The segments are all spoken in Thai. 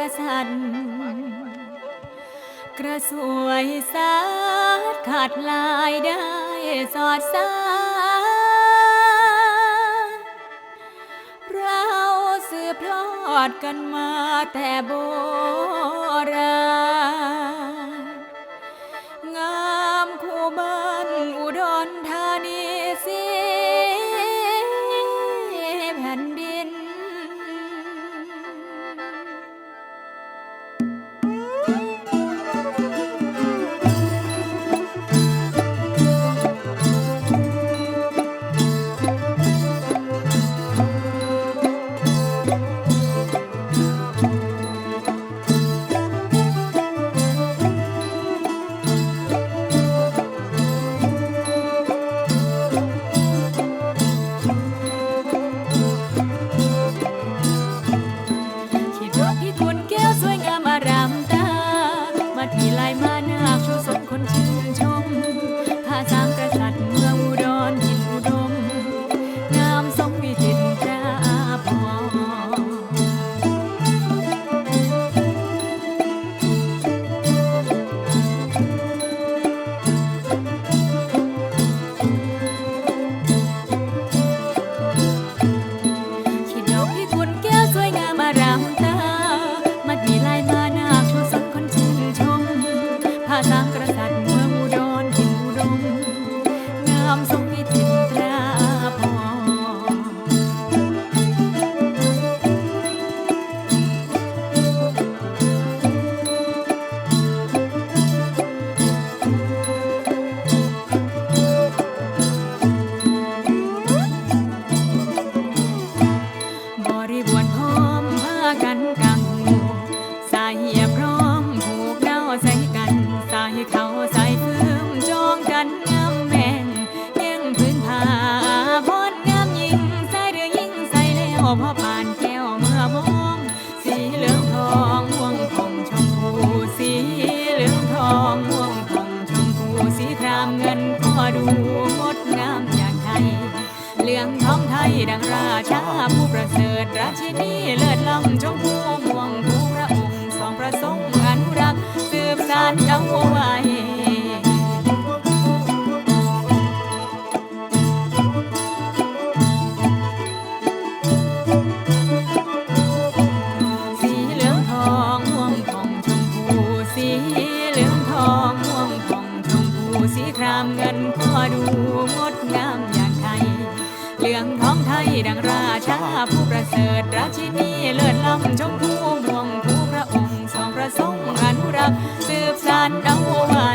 ระสัน กระสวยสาดขาดลายได้สอดสาเราสืบทอดกันมาแต่โบราณ งามคู่บ้าน เขาสายฟืมจองกันงามแม่นเลี้ยงพื้นผาพอดงามยิ่งใส่เรือยิ่งใส่แล้วพอผ่านแก้วเมื่อมองสีเหลืองทองม่วงคงชมพูสีเหลืองทองม่วงคงชมพูสีครามเงินก็ดูงดงามอย่างไทยเหลืองทองไทยดังราชาผู้ประเสริฐราชินีเลิศล้ำชมพู เหลืองทองไทยดังราชาผู้ประเสริฐราชินีเลิศล้ำชมพูม่วงผู้พระองค์สองประสงค์อนุรักษ์สืบสานเอาไว้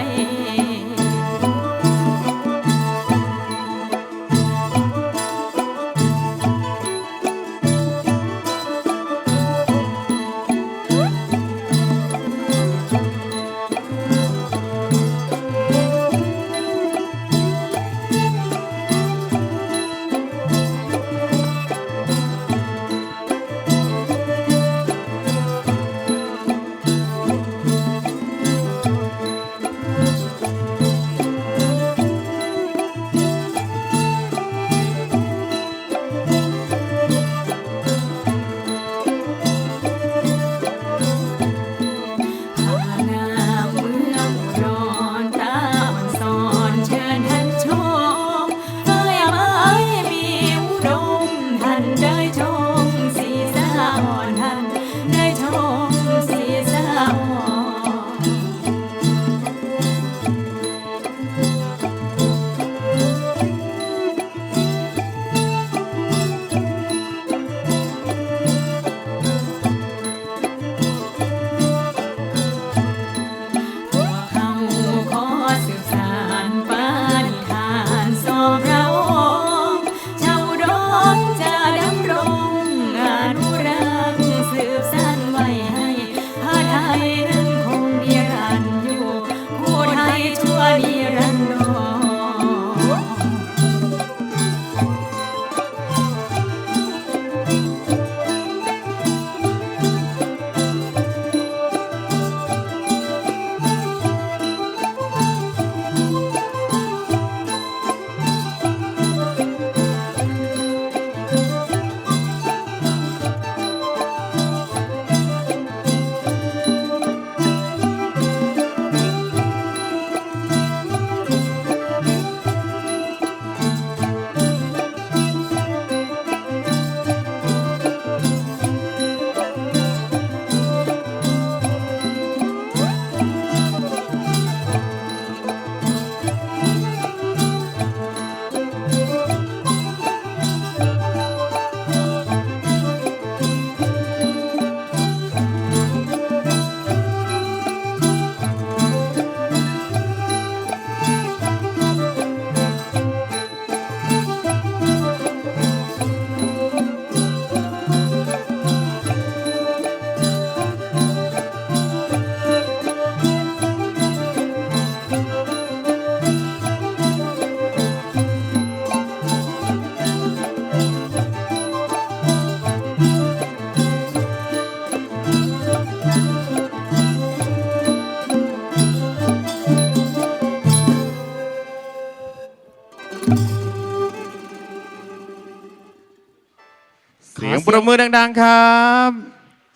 ปรบมือดัง ๆ ครับ